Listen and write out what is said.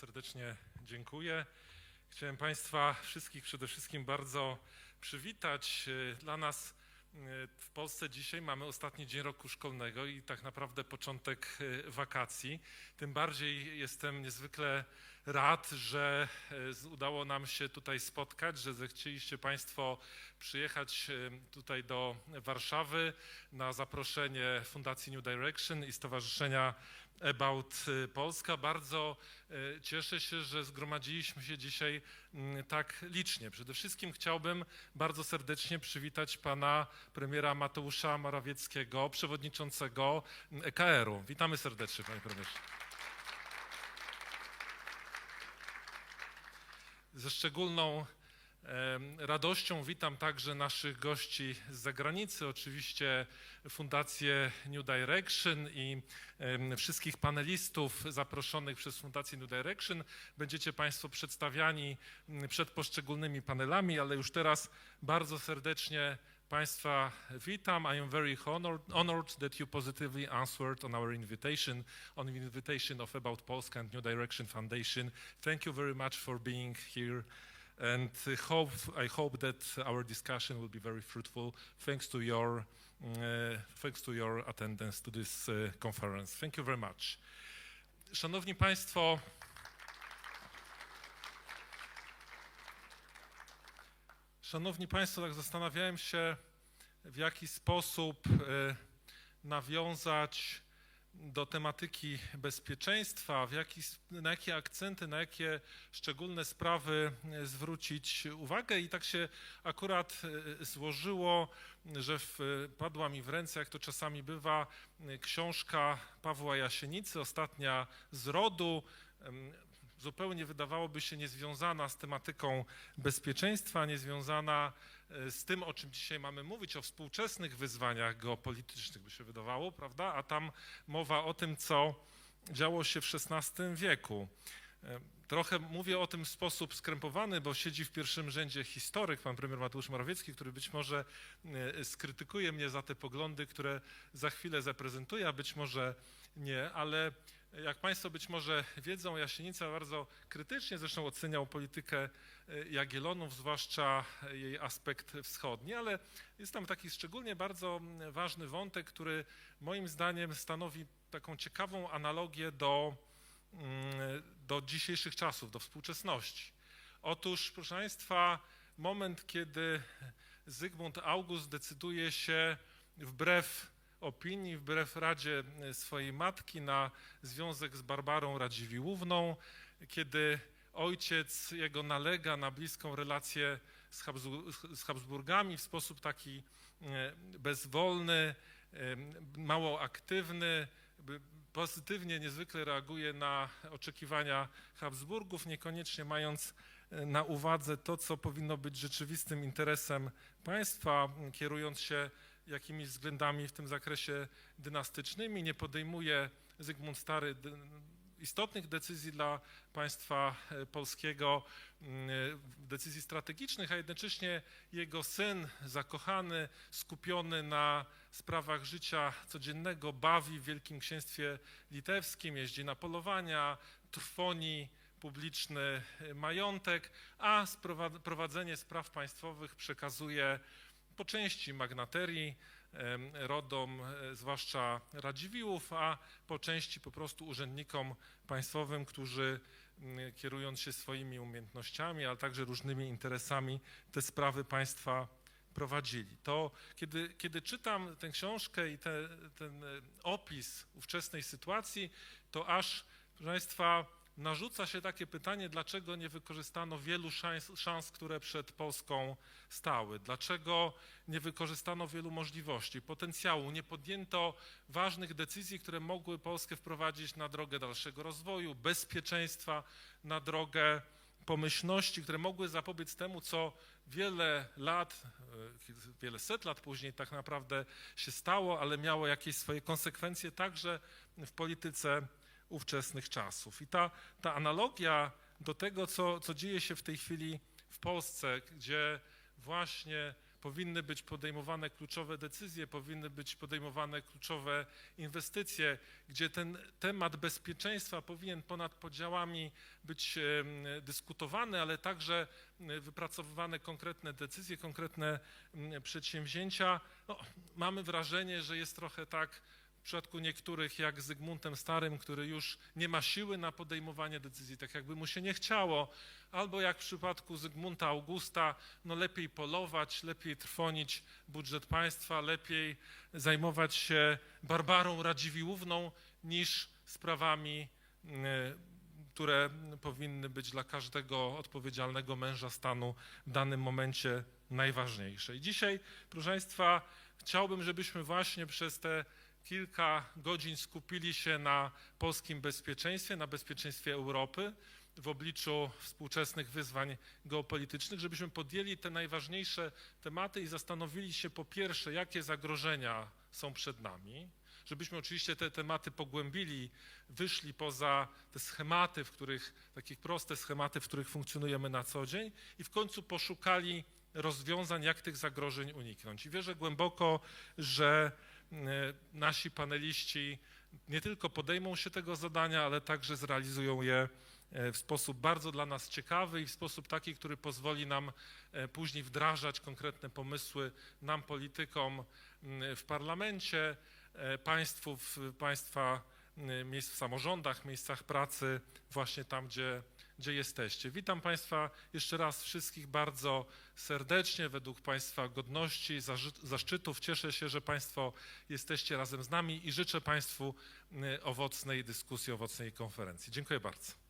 serdecznie dziękuję. Chciałem Państwa wszystkich przede wszystkim bardzo przywitać. E, Dla nas e, w Polsce dzisiaj mamy ostatni dzień roku szkolnego i tak naprawdę początek e, wakacji. Tym bardziej jestem niezwykle rad, że e, udało nam się tutaj spotkać, że zechcieliście Państwo przyjechać e, tutaj do Warszawy na zaproszenie Fundacji New Direction i Stowarzyszenia About e, Polska. Bardzo cieszę się, że zgromadziliśmy się dzisiaj mm, tak licznie. Przede wszystkim chciałbym bardzo serdecznie przywitać pana premiera Mateusza Morawieckiego, przewodniczącego mm, EKR-u. Witamy serdecznie, panie premierze. Ze szczególną radością witam także naszych gości z zagranicy, oczywiście Fundację New Direction i wszystkich panelistów zaproszonych przez Fundację New Direction. Będziecie Państwo przedstawiani m, przed poszczególnymi panelami, ale już teraz bardzo serdecznie Państwa witam. I am very honored, honored that you positively answered on our invitation, on the invitation of About Polska and New Direction Foundation. Thank you very much for being here. And hope, I hope that our discussion will be very fruitful thanks to your, uh, thanks to your attendance to this uh, conference. Thank you very much. Szanowni Państwo, Szanowni Państwo, tak zastanawiałem się, w jaki sposób e, nawiązać do tematyki bezpieczeństwa, w jaki, na jakie akcenty, na jakie szczególne sprawy e, zwrócić uwagę. I tak się akurat e, złożyło, że w, padła mi w ręce, jak to czasami bywa, książka Pawła Jasienicy, ostatnia z rodu. Zupełnie wydawałoby się niezwiązana z tematyką bezpieczeństwa, niezwiązana e, z tym, o czym dzisiaj mamy mówić, o współczesnych wyzwaniach geopolitycznych, by się wydawało, prawda? A tam mowa o tym, co działo się w XVI wieku. E, Trochę mówię o tym w sposób skrępowany, bo siedzi w pierwszym rzędzie historyk, pan premier Mateusz Morawiecki, który być może e, skrytykuje mnie za te poglądy, które za chwilę zaprezentuję, a być może nie, ale jak Państwo być może wiedzą, Jasienica bardzo krytycznie zresztą oceniał politykę e, Jagiellonów, zwłaszcza jej aspekt wschodni, ale jest tam taki szczególnie bardzo ważny wątek, który moim zdaniem stanowi taką ciekawą analogię do, mm, do dzisiejszych czasów, do współczesności. Otóż, proszę Państwa, moment, kiedy Zygmunt August decyduje się wbrew opinii, wbrew radzie e, swojej matki na związek z Barbarą Radziwiłłówną, kiedy ojciec jego nalega na bliską relację z, Habsbu- z Habsburgami w sposób taki e, bezwolny, e, mało aktywny, pozytywnie niezwykle reaguje na oczekiwania Habsburgów, niekoniecznie mając na uwadze to, co powinno być rzeczywistym interesem państwa, kierując się jakimiś względami w tym zakresie dynastycznymi, nie podejmuje Zygmunt Stary istotnych decyzji dla państwa e, polskiego, mm, decyzji strategicznych, a jednocześnie jego syn, zakochany, skupiony na sprawach życia codziennego, bawi w Wielkim Księstwie Litewskim, jeździ na polowania, trwoni publiczny e, majątek, a prowadzenie spraw państwowych przekazuje po części magnaterii, rodom, e, zwłaszcza Radziwiłłów, a po części po prostu urzędnikom państwowym, którzy kierując się swoimi umiejętnościami, ale także różnymi interesami, te sprawy państwa prowadzili. To kiedy, kiedy czytam tę książkę i te, ten e, opis ówczesnej sytuacji, to aż, proszę Państwa, narzuca się takie pytanie, dlaczego nie wykorzystano wielu szans, szans, które przed Polską stały? Dlaczego nie wykorzystano wielu możliwości, potencjału, nie podjęto ważnych decyzji, które mogły Polskę wprowadzić na drogę dalszego rozwoju, bezpieczeństwa, na drogę pomyślności, które mogły zapobiec temu, co wiele lat, e, wiele set lat później tak naprawdę się stało, ale miało jakieś swoje konsekwencje także w polityce ówczesnych czasów. I ta, ta analogia do tego, co, co dzieje się w tej chwili w Polsce, gdzie właśnie powinny być podejmowane kluczowe decyzje, powinny być podejmowane kluczowe inwestycje, gdzie ten temat bezpieczeństwa powinien ponad podziałami być dyskutowany, ale także wypracowywane konkretne decyzje, konkretne przedsięwzięcia. No, mamy wrażenie, że jest trochę tak w przypadku niektórych jak Zygmuntem Starym, który już nie ma siły na podejmowanie decyzji, tak jakby mu się nie chciało, albo jak w przypadku Zygmunta Augusta, no lepiej polować, lepiej trwonić budżet państwa, lepiej zajmować się Barbarą Radziwiłłówną niż sprawami, mm, które powinny być dla każdego odpowiedzialnego męża stanu w danym momencie najważniejsze. I dzisiaj, proszę Państwa, chciałbym, żebyśmy właśnie przez te kilka godzin skupili się na polskim bezpieczeństwie, na bezpieczeństwie Europy w obliczu współczesnych wyzwań geopolitycznych, żebyśmy podjęli te najważniejsze tematy i zastanowili się po pierwsze, jakie zagrożenia są przed nami, żebyśmy oczywiście te tematy pogłębili, wyszli poza te schematy, w których, takie proste schematy, w których funkcjonujemy na co dzień i w końcu poszukali rozwiązań, jak tych zagrożeń uniknąć. I wierzę głęboko, że nasi paneliści nie tylko podejmą się tego zadania, ale także zrealizują je e, w sposób bardzo dla nas ciekawy i w sposób taki, który pozwoli nam e, później wdrażać konkretne pomysły nam, politykom w parlamencie, e, państwu, państwa miejsc w samorządach, miejscach pracy, właśnie tam, gdzie, gdzie jesteście. Witam Państwa jeszcze raz wszystkich bardzo serdecznie, według Państwa godności, zaszczytów. Cieszę się, że Państwo jesteście razem z nami i życzę Państwu m, owocnej dyskusji, owocnej konferencji. Dziękuję bardzo.